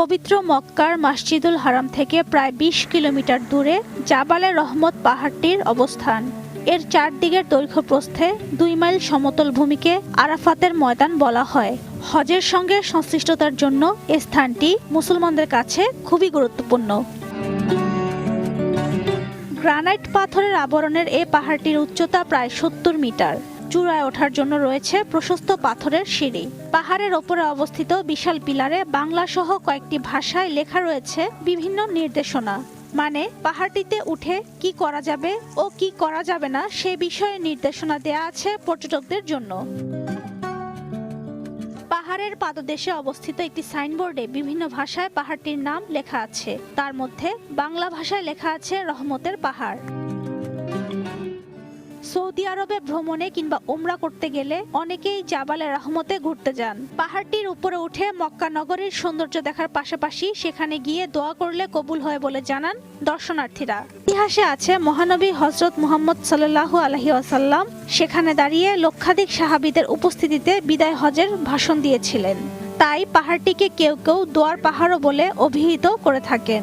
পবিত্র মক্কার মসজিদুল হারাম থেকে প্রায় ২০ কিলোমিটার দূরে জাবালে রহমত পাহাড়টির অবস্থান। এর চারদিকের দৈর্ঘ্য প্রস্থে দুই মাইল সমতল ভূমিকে আরাফাতের ময়দান বলা হয়। হজের সঙ্গে সংশ্লিষ্টতার জন্য এ স্থানটি মুসলমানদের কাছে খুবই গুরুত্বপূর্ণ। গ্রানাইট পাথরের আবরণের এ পাহাড়টির উচ্চতা প্রায় সত্তর মিটার। চূড়ায় ওঠার জন্য রয়েছে প্রশস্ত পাথরের সিঁড়ি। পাহাড়ের ওপরে অবস্থিত বিশাল পিলারে বাংলা সহ কয়েকটি ভাষায় লেখা রয়েছে বিভিন্ন নির্দেশনা। মানে পাহাড়টিতে উঠে কি করা যাবে ও কি করা যাবে না সে বিষয়ে নির্দেশনা দেয়া আছে পর্যটকদের জন্য। পাহাড়ের পাদদেশে অবস্থিত একটি সাইনবোর্ডে বিভিন্ন ভাষায় পাহাড়টির নাম লেখা আছে। তার মধ্যে বাংলা ভাষায় লেখা আছে রহমতের পাহাড়। সৌদি আরবে ভ্রমণে কিংবা ওমরা করতে গেলে অনেকেই জাবালে রহমতে ঘুরতে যান। পাহাড়টির উপরে উঠে মক্কা নগরীর সৌন্দর্য দেখার পাশাপাশি সেখানে গিয়ে দোয়া করলে কবুল হয় বলে জানান দর্শনার্থীরা। ইতিহাসে আছে মহানবী হজরত মুহাম্মদ সাল্লাল্লাহু আলহি আসাল্লাম সেখানে দাঁড়িয়ে লক্ষাধিক সাহাবিদের উপস্থিতিতে বিদায় হজের ভাষণ দিয়েছিলেন। তাই পাহাড়টিকে কেউ কেউ দোয়ার পাহাড়ও বলে অভিহিত করে থাকেন।